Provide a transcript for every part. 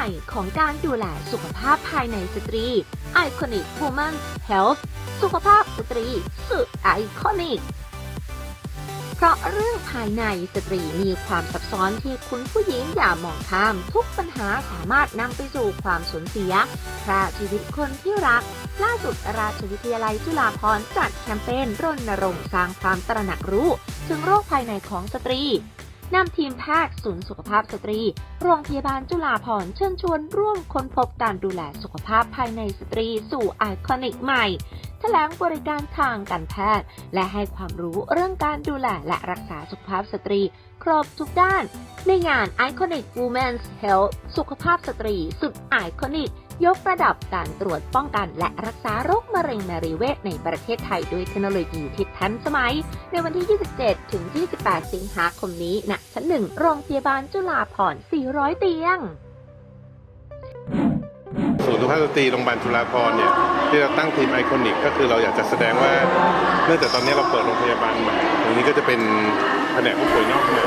ม่ของการดูแลสุขภาพภายในสตรี Iconic Woman Health สุขภาพสตรีสุดไอคอนิก เพราะเรื่องภายในสตรีมีความซับซ้อนที่คุณผู้หญิงอย่ามองข้าม ทุกปัญหาสามารถนำไปสู่ความสูญเสียพราชีวิตคนที่รัก ล่าสุดราชวิทยาลัยจุฬาภรณ์จัดแคมเปญรณรงค์สร้างความตระหนักรู้ ถึงโรคภายในของสตรี นำทีมแพทย์ศูนย์สุขภาพสตรี โรงพยาบาลจุฬาภรณ์เชิญชวนร่วมค้นพบการดูแลสุขภาพภายในสตรีสู่ไอคอนิกใหม่แถลงบริการทางการแพทย์ และให้ความรู้เรื่องการดูแลและรักษาสุขภาพสตรี ครบทุกด้าน ในงาน Iconic Women's Health สุขภาพสตรี สุดไอคอนิก ยกระดับการตรวจป้องกันและรักษาโรคมะเร็งนารีเวชในประเทศไทยด้วยเทคโนโลยีที่ทันสมัย ในวันที่ 27 ถึง 28 สิงหาคมนี้ณชั้นหนึ่งโรงพยาบาลจุฬาภรณ์ 400 เตียงศูนย์สุขภาพสตรีโรงพยาบาลจุฬาภรณ์เนี่ยที่เราตั้งทีมไอคอนิกก็คือเราอยากจะแสดงว่าเนื่องจากตอนนี้เราเปิดโรงพยาบาลใหม่ตรงนี้ก็จะเป็นแผนกผู้ป่วยนอกใหม่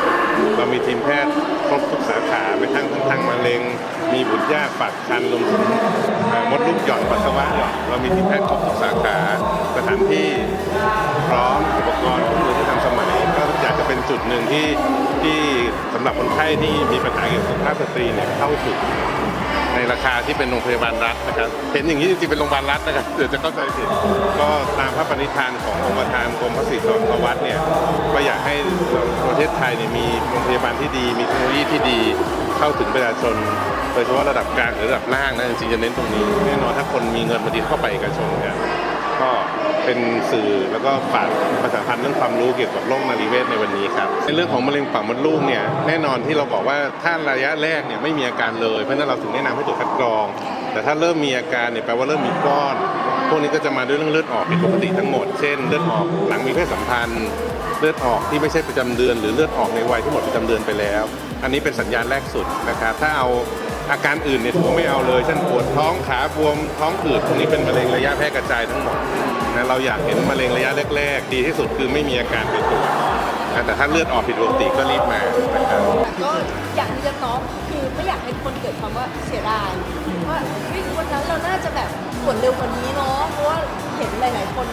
เรามีทีมแพทย์ครบทุกสาขาไปทั้งทั้งทางมะเร็ง มีบุตรยากปากคันลมถึงมดลูกหย่อนปัสสาวะหย่อนเรามีทีมแพทย์ครบทุกสาขาสถานที่พร้อมอุปกรณ์เครื่องมือที่ทันสมัยก็อยากจะเป็นจุดหนึ่งที่ที่สำหรับคนไข้ที่มีปัญหาเกี่ยวกับสุขภาพสตรีเนี่ยเข้าถึง ราคาที่เป็นโรงพยาบาลรัฐนะครับ เห็นอย่างนี้จริงๆเป็นโรงพยาบาลรัฐนะครับเดี๋ยวจะเข้าใจผิดก็ตามพระปณิธานขององค์ประธานกรมพระศรีสอนวัดเนี่ยก็อยากให้ประเทศไทยเนี่ยมีโรงพยาบาลที่ดี มีเทคโนโลยีที่ดีเข้าถึงประชาชนโดยเฉพาะระดับกลางหรือระดับล่างนะจริงๆจะเน้นตรงนี้แน่นอนถ้าคนมีเงินบางทีเข้าไปเอกชนเนี่ย เป็นสื่อแล้วก็ฝากประชาพันธ์เรื่องความรู้เกี่ยวกับโรคนารีเวชในวันนี้ครับในเรื่องของมะเร็งปากมดลูกเนี่ยแน่นอนที่เราบอกว่าถ้าระยะแรกเนี่ยไม่มีอาการเลยเพราะนั้นเราถึงแนะนำให้ตรวจคัดกรอง แต่ถ้าเริ่มมีอาการเนี่ยแปลว่าเริ่มมีก้อน พวกนี้ก็จะมาด้วยเรื่องเลือดออกผิดปกติทั้งหมดเช่นเลือดออกหลังมีเพศสัมพันธ์เลือดออกที่ไม่ใช่ประจำเดือนหรือเลือดออกในวัยที่หมดประจำเดือนไปแล้ว อันนี้เป็นสัญญาณแรกสุดนะครับถ้าเอาอาการอื่นเนี่ยถือว่าไม่เอาเลยเช่นปวดท้องขาบวมท้องอืดพวกนี้เป็นมะเร็งระยะแพร่กระจายทั้งหมด นะเราอยากเห็นมะเร็งระยะแรกๆ ดีที่สุดคือไม่มีอาการไปตรวจนะแต่ถ้าเลือดออกผิดปกติก็รีบมานะครับก็อยากเรียกน้องคือไม่อยากให้คนเกิดความว่าเสียดายว่าเฮ้ยวันนั้นเราน่าจะแบบตรวจเร็วกว่านี้เนาะเพราะว่าเห็นหลาย ๆ คน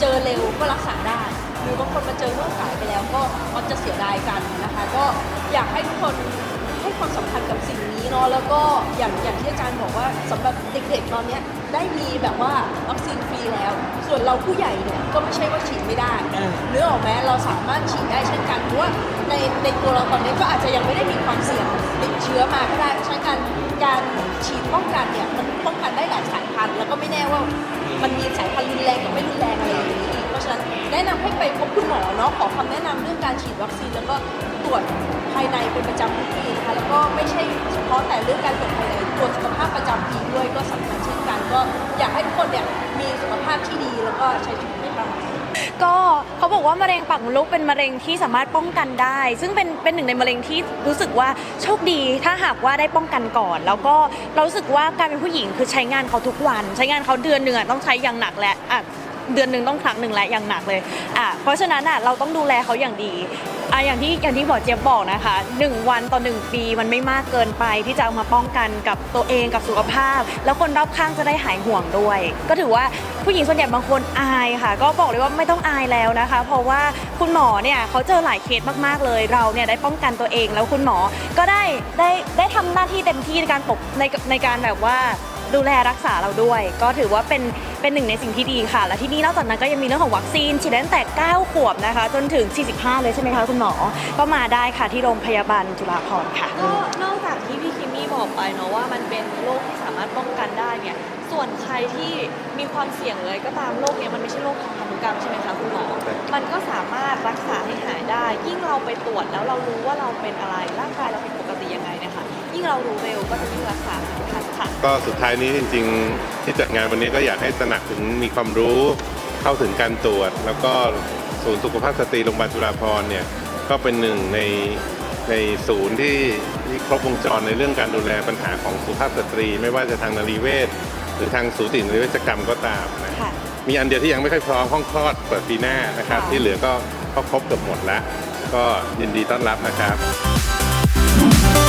เจอเร็วก็รักษาได้หรือบางคนมาเจอเมื่อสายไปแล้วก็มักจะเสียดายกันนะคะ ก็อยากให้ทุกคน ให้ความสำคัญกับสิ่งนี้เนาะแล้วก็อย่างอย่างที่อาจารย์บอกว่าสำหรับเด็กๆตอนเนี้ยได้มีแบบว่าวัคซีนฟรีแล้ว ส่วนเราผู้ใหญ่เนี่ยก็ไม่ใช่ว่าฉีดไม่ได้เนื้อออกไหมเราสามารถฉีดได้เช่นกันเพราะว่าในในตัวเราตอนนี้ก็อาจจะยังไม่ได้มีความเสี่ยงติดเชื้อมาก็ได้เพราะฉะนั้นการการฉีดป้องกันเนี่ยมันป้องกันได้หลายสายพันธุ์แล้วก็ไม่แน่ว่ามันมีสายพันธุ์รุนแรงกับไม่รุนแรงอะไรอย่างนี้อีกเพราะฉะนั้นแนะนำให้ไปพบคุณหมอ เนาะขอคำแนะนำเรื่องการฉีดวัคซีน แล้วก็ตรวจภายในเป็นประจำทุกปีนะคะแล้วก็ไม่ใช่เฉพาะแต่เรื่องการตรวจภายในตรวจสุขภาพประจำปีด้วยก็สำคัญเช่นกัน ก็อยากให้ทุกคนเนี่ยมีสุขภาพที่ดีแล้วก็ใช้ชีวิตไม่ประมาท ก็เขาบอกว่ามะเร็งปากมดลูกเป็นมะเร็งที่สามารถป้องกันได้ ซึ่งเป็นเป็นหนึ่งในมะเร็งที่รู้สึกว่าโชคดีถ้าหากว่าได้ป้องกันก่อน แล้วก็เรารู้สึกว่าการเป็นผู้หญิงคือใช้งานเขาทุกวัน ใช้งานเขาเดือนหนึ่งอะต้องใช้อย่างหนักและอะ เดือนหนึ่งต้องครั้งหนึ่งและอย่างหนักเลยอะเพราะฉะนั้นอะเราต้องดูแลเขาอย่างดีอะอย่างที่อย่างที่หมอเจี๊ยบบอกนะคะหนึ่งวันต่อหนึ่งปีมันไม่มากเกินไปที่จะเอามาป้องกันกับตัวเองกับสุขภาพ แล้วคนรอบข้างจะได้หายห่วงด้วย ก็ถือว่าผู้หญิงส่วนใหญ่บางคนอายค่ะ ก็บอกเลยว่าไม่ต้องอายแล้วนะคะ เพราะว่าคุณหมอเนี่ยเขาเจอหลายเคสมากๆเลยเราเนี่ยได้ป้องกันตัวเองแล้วคุณหมอก็ได้ได้ได้ทำหน้าที่เต็มที่ในการปกในในการแบบว่า ดูแลรักษาเราด้วย ก็ถือว่าเป็นเป็นหนึ่งในสิ่งที่ดีค่ะ และที่นี่นอกจากนั้นก็ยังมีเรื่องของวัคซีนฉีดได้ตั้งแต่ 9 ขวบนะคะ จนถึง 45 เลยใช่ไหมคะคุณหมอ ก็มาได้ค่ะที่โรงพยาบาลจุฬาภรณ์ค่ะ ก็นอกจากที่พี่คิมมี่บอกไปเนาะว่ามันเป็นโรคที่สามารถป้องกันได้เนี่ยส่วนใครที่มีความเสี่ยงเลยก็ตามโรคเนี้ยมันไม่ใช่โรคทางพันธุกรรมใช่ไหมคะคุณหมอ มันก็สามารถรักษาให้หายได้ ยิ่งเราไปตรวจแล้วเรารู้ว่าเราเป็นอะไรร่างกายเราเป็นปกติยังไงนะคะ ยิ่งเรารู้เร็วก็จะยิ่งรักษาหายทันค่ะ ก็สุดท้ายนี้จริง ๆ ที่จัดงานวันนี้ก็อยากให้ตระหนักถึงมีความรู้เข้าถึงการตรวจ แล้วก็ศูนย์สุขภาพสตรีโรงพยาบาลจุฬาภรณ์เนี่ยก็เป็นหนึ่งในในศูนย์ที่ที่ครบวงจรในเรื่องการดูแลปัญหาของสุขภาพสตรี ไม่ว่าจะทางนารีเวชหรือทางสูตินรีเวชกรรมก็ตามนะค่ะ มีอันเดียวที่ยังไม่ค่อยพร้อมห้องคลอดเปิดปีหน้านะครับ ค่ะ ที่เหลือก็ก็ครบเกือบหมดแล้ว ก็ยินดีต้อนรับนะครับ